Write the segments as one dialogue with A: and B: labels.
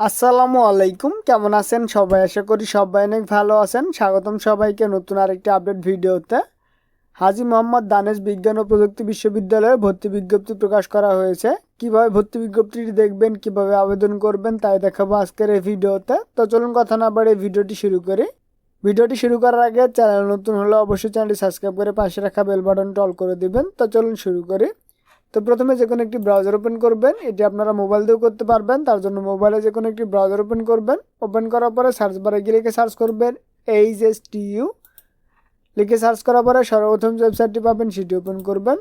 A: আসসালামু আলাইকুম। কেমন আছেন সবাই? আশা করি সবাই অনেক ভালো আছেন। স্বাগতম সবাইকে নতুন আরেকটি আপডেট ভিডিওতে। হাজি মোহাম্মদ দানেশ বিজ্ঞান ও প্রযুক্তি বিশ্ববিদ্যালয়ে ভর্তি বিজ্ঞপ্তি প্রকাশ করা হয়েছে। কীভাবে ভর্তি বিজ্ঞপ্তিটি দেখবেন, কীভাবে আবেদন করবেন, তাই দেখাবো আজকের এই ভিডিওতে। তো চলুন কথা না বাড়ে ভিডিওটি শুরু করি। ভিডিওটি শুরু করার আগে চ্যানেল নতুন হলে অবশ্যই চ্যানেলটি সাবস্ক্রাইব করে পাশে রাখা বেল বাটনটা অল করে দিবেন। তো চলুন শুরু করি। তো প্রথমে যে কোনো একটি ব্রাউজার ওপেন করবেন, এটি আপনারা মোবাইল দিয়েও করতে পারবেন, তার জন্য মোবাইলে যে কোনো একটি ব্রাউজার ওপেন করবেন ওপেন করার পরে সার্চ বারে গিয়ে লিখে সার্চ করবেন এইচ এস টি ইউ লিখে সার্চ করার পরে সর্বপ্রথম যে ওয়েবসাইটটি পাবেন সেটি ওপেন করবেন।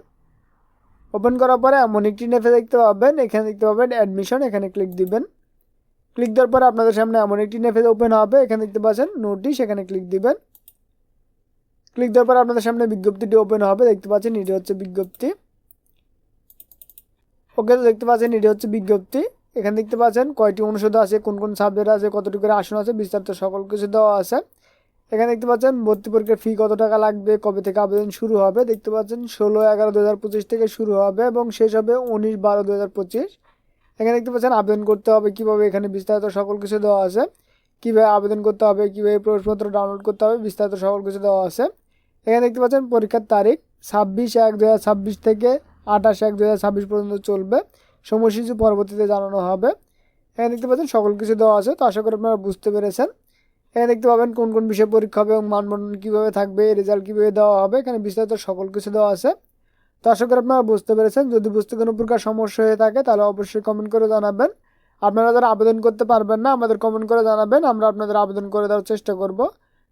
A: ওপেন করার পরে এমন একটি নেফে দেখতে পাবেন, এখানে দেখতে পাবেন অ্যাডমিশন এখানে ক্লিক দিবেন। ক্লিক দেওয়ার পরে আপনাদের সামনে এমন একটি নেফে ওপেন হবে, এখানে দেখতে পাচ্ছেন নোটিশ এখানে ক্লিক দিবেন। ক্লিক দেওয়ার পরে আপনাদের সামনে বিজ্ঞপ্তিটি ওপেন হবে, দেখতে পাচ্ছেন এটি হচ্ছে বিজ্ঞপ্তি। ওকে তো দেখতে পাচ্ছেন, এটি হচ্ছে বিজ্ঞপ্তি। এখানে দেখতে পাচ্ছেন, কয়টি অনুষদ আছে, কোন কোন সাবজেক্ট আছে কতটুকু আসন আছে, বিস্তারিত সকল কিছু দেওয়া আছে। এখানে দেখতে পাচ্ছেন, ভর্তি পরীক্ষার ফি কত টাকা লাগবে, কবে থেকে আবেদন শুরু হবে, দেখতে পাচ্ছেন, ষোলো এগারো দু হাজার পঁচিশ থেকে শুরু হবে এবং শেষ হবে উনিশ বারো দু হাজার পঁচিশ। এখানে দেখতে পাচ্ছেন, আবেদন করতে হবে কীভাবে, এখানে বিস্তারিত সকল কিছু দেওয়া আছে। কীভাবে আবেদন করতে হবে, কীভাবে প্রবেশপত্র ডাউনলোড করতে হবে, বিস্তারিত সকল কিছু দেওয়া আছে। এখানে দেখতে পাচ্ছেন, পরীক্ষার তারিখ ছাব্বিশ এক দু হাজার ছাব্বিশ থেকে আঠাশ এক দু ছাব্বিশ পর্যন্ত চলবে। সময়সূচি পরবর্তীতে জানানো হবে। এখানে দেখতে পাচ্ছেন সকল কিছু দেওয়া আছে, তো আশা করি আপনারা বুঝতে পেরেছেন। এখানে দেখতে পাবেন কোন কোন বিষয়ে পরীক্ষা হবে এবং মানবন্ধন কীভাবে থাকবে, রেজাল্ট কীভাবে দেওয়া হবে, এখানে বিস্তারিত সকল কিছু দেওয়া আছে। তো আশা করি আপনারা বুঝতে পেরেছেন, যদি বুঝতে কোনো প্রকার সমস্যা হয়ে থাকে তাহলে অবশ্যই কমেন্ট করে জানাবেন। আপনারা যারা আবেদন করতে পারবেন না, আমাদের কমেন্ট করে জানাবেন, আমরা আপনাদের আবেদন করে দেওয়ার চেষ্টা করব।